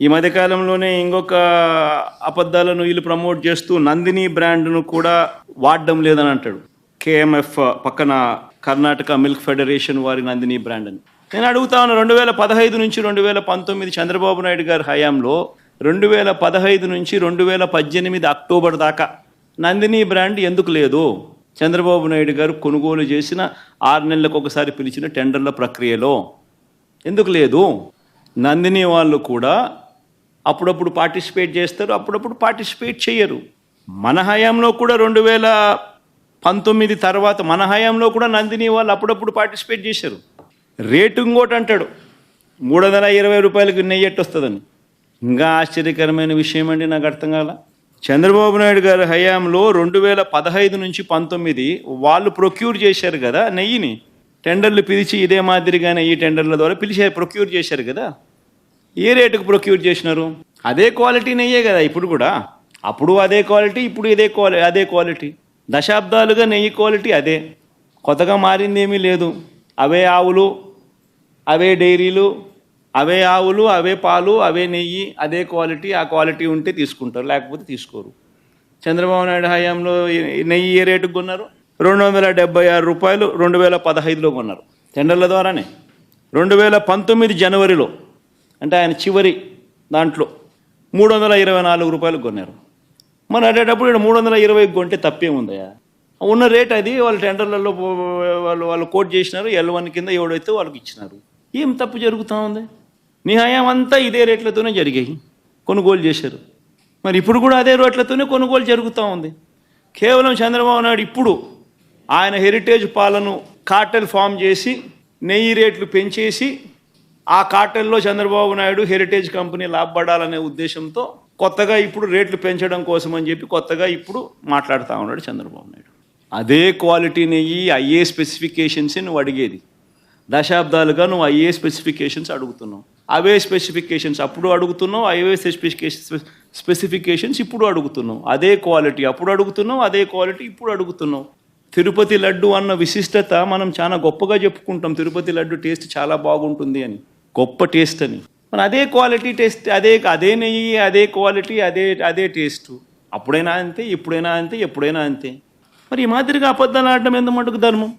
ఈ మధ్యకాలంలోనే ఇంకొక అబద్ధాలను వీళ్ళు ప్రమోట్ చేస్తూ నందిని బ్రాండ్ను కూడా వాడడం లేదని అంటాడు. కేఎంఎఫ్ పక్కన కర్ణాటక మిల్క్ ఫెడరేషన్ వారి నందిని బ్రాండ్ అని నేను అడుగుతాను రెండు వేల పదహైదు నుంచి రెండు వేల పంతొమ్మిది చంద్రబాబు నాయుడు గారి హయాంలో రెండు వేల పదహైదు నుంచి రెండు వేల పద్దెనిమిది అక్టోబర్ దాకా నందిని బ్రాండ్ ఎందుకు లేదు? చంద్రబాబు నాయుడు గారు కొనుగోలు చేసిన ఆరు నెలలకు ఒకసారి పిలిచిన టెండర్ల ప్రక్రియలో ఎందుకు లేదు? నందిని వాళ్ళు కూడా అప్పుడప్పుడు పార్టిసిపేట్ చేస్తారు అప్పుడప్పుడు పార్టిసిపేట్ చేయరు. మన హయాంలో కూడా రెండు వేల పంతొమ్మిది తర్వాత మన హయాంలో కూడా నందిని వాళ్ళు అప్పుడప్పుడు పార్టిసిపేట్ చేశారు. రేటు ఇంకోటి అంటాడు మూడు వందల ఇరవై రూపాయలకు నెయ్యి వస్తుందని ఇంకా ఆశ్చర్యకరమైన విషయం అండి నాకు అర్థం కాల. చంద్రబాబు నాయుడు గారి హయాంలో రెండు వేల పదహైదు నుంచి పంతొమ్మిది వాళ్ళు ప్రొక్యూర్ చేశారు కదా నెయ్యిని. టెండర్లు పిలిచి ఇదే మాదిరిగానే ఈ టెండర్ల ద్వారా పిలిచి ప్రొక్యూర్ చేశారు కదా. ఏ రేటుకు ప్రొక్యూర్ చేసినారు? అదే క్వాలిటీ నెయ్యే కదా ఇప్పుడు కూడా. అప్పుడు అదే క్వాలిటీ ఇప్పుడు ఇదే క్వాలి అదే క్వాలిటీ. దశాబ్దాలుగా నెయ్యి క్వాలిటీ అదే. కొత్తగా మారింది ఏమీ లేదు. అవే ఆవులు అవే డైరీలు అవే ఆవులు అవే పాలు అవే నెయ్యి అదే క్వాలిటీ ఆ క్వాలిటీ ఉంటే తీసుకుంటారు లేకపోతే తీసుకోరు. చంద్రబాబు నాయుడు హయాంలో నెయ్యి ఏ రేటుకు కొన్నారు? రెండు వందల డెబ్బై ఆరు రూపాయలు రెండు వేల పదహైదులో కొన్నారు. టెండర్ల ద్వారానే. రెండు వేల పంతొమ్మిది జనవరిలో అంటే ఆయన చివరి దాంట్లో మూడు వందల ఇరవై నాలుగు రూపాయలు కొన్నారు. మరి అడేటప్పుడు ఇక్కడ మూడు వందల ఇరవై కొంటే తప్పేముందయ్యా ఉన్న రేట్ అది వాళ్ళు టెండర్లలో వాళ్ళు వాళ్ళు కోట్ చేసినారు ఎల్ వన్ కింద ఎవడైతే వాళ్ళకి ఇచ్చినారు. ఏం తప్పు జరుగుతూ ఉంది? నీ హయాం అంతా ఇదే రేట్లతోనే జరిగాయి కొనుగోలు చేశారు. మరి ఇప్పుడు కూడా అదే రేట్లతోనే కొనుగోలు జరుగుతూ ఉంది. కేవలం చంద్రబాబు నాయుడు ఇప్పుడు ఆయన హెరిటేజ్ పాలను కార్టెల్ ఫామ్ చేసి నెయ్యి రేట్లు పెంచేసి ఆ కార్టెల్లో చంద్రబాబు నాయుడు హెరిటేజ్ కంపెనీ లాభపడాలనే ఉద్దేశంతో కొత్తగా ఇప్పుడు రేట్లు పెంచడం కోసం అని చెప్పి కొత్తగా ఇప్పుడు మాట్లాడుతూ ఉన్నాడు చంద్రబాబు నాయుడు. అదే క్వాలిటీ నెయ్యి అయ్యే స్పెసిఫికేషన్స్ నువ్వు అడిగేది. దశాబ్దాలుగా నువ్వు అయ్యే స్పెసిఫికేషన్స్ అడుగుతున్నావు. అవే స్పెసిఫికేషన్స్ అప్పుడు అడుగుతున్నావు అవే స్పెసిఫికేషన్ స్పెసిఫికేషన్స్ ఇప్పుడు అడుగుతున్నావు. అదే క్వాలిటీ అప్పుడు అడుగుతున్నావు అదే క్వాలిటీ ఇప్పుడు అడుగుతున్నావు. తిరుపతి లడ్డు అన్న విశిష్టత మనం చాలా గొప్పగా చెప్పుకుంటాం. తిరుపతి లడ్డు టేస్ట్ చాలా బాగుంటుంది అని. గొప్ప టేస్ట్ అని. మన అదే క్వాలిటీ టేస్ట్ అదే అదే నెయ్యి అదే క్వాలిటీ అదే అదే టేస్ట్. అప్పుడైనా అంతే ఇప్పుడైనా అంతే ఎప్పుడైనా అంతే. మరి ఈ మాదిరిగా అబద్ధాలు ఆడడం ఎంత మటుకు ధర్మం?